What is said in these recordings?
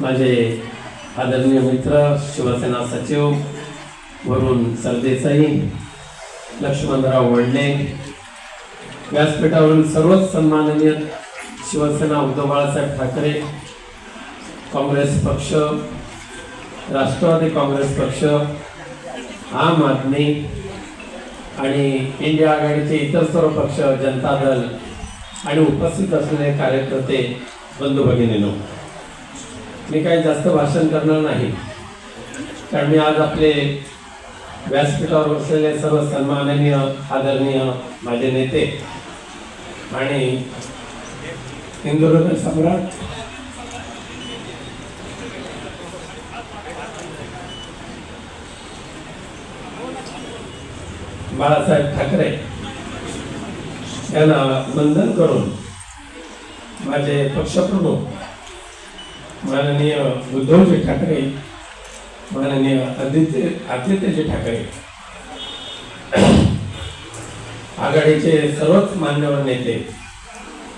माझे आदरणीय मित्र शिवसेना सचिव वरुण सरदेसाई लक्ष्मणराव वडणे व्यासपीठावरील सर्वच सन्माननीय शिवसेना उद्धव बाळासाहेब ठाकरे काँग्रेस पक्ष राष्ट्रवादी काँग्रेस पक्ष आम आदमी आणि इंडिया आघाडीचे इतर सर्व पक्ष जनता दल आणि उपस्थित असलेले कार्यकर्ते बंधू भगिनीनो. मी काही जास्त भाषण करणार नाही. कारण मी आज आपले व्यासपीठावर बसलेले सर्व सन्माननीय आदरणीय माझे नेते आणि हिंदुहृदय सम्राट बाळासाहेब ठाकरे यांना वंदन करून माझे पक्षप्रमुख माननीय उद्धवजी ठाकरे माननीय आदित्य आदित्यजी ठाकरे आघाडीचे सर्वच मान्यवर नेते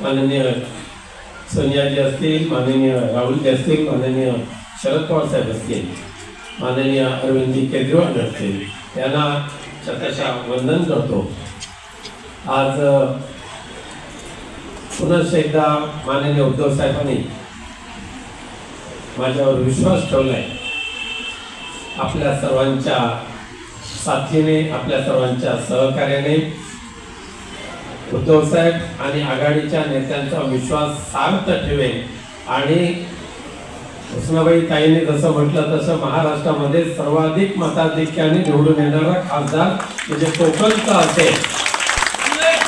माननीय सोनियाजी असतील माननीय राहुलजी असतील माननीय शरद पवार साहेब असतील माननीय अरविंदजी केजरीवाल असतील यांना शतशः वंदन करतो आज अ, पुनश्च एकदा माननीय उद्धव साहेबांनी माझ्यावर विश्वास ठेवलाय आपल्या सर्वांच्या साथीने आपल्या सर्वांच्या सहकार्याने उद्धव साहेब आणि आघाडीच्या नेत्यांचा विश्वास सार्थ ठेवेल आणि कृष्णाबाई ताईने जसं म्हटलं तसं महाराष्ट्रामध्ये सर्वाधिक मताधिक्याने निवडून येणारा खासदार म्हणजे कोकणचा असेल.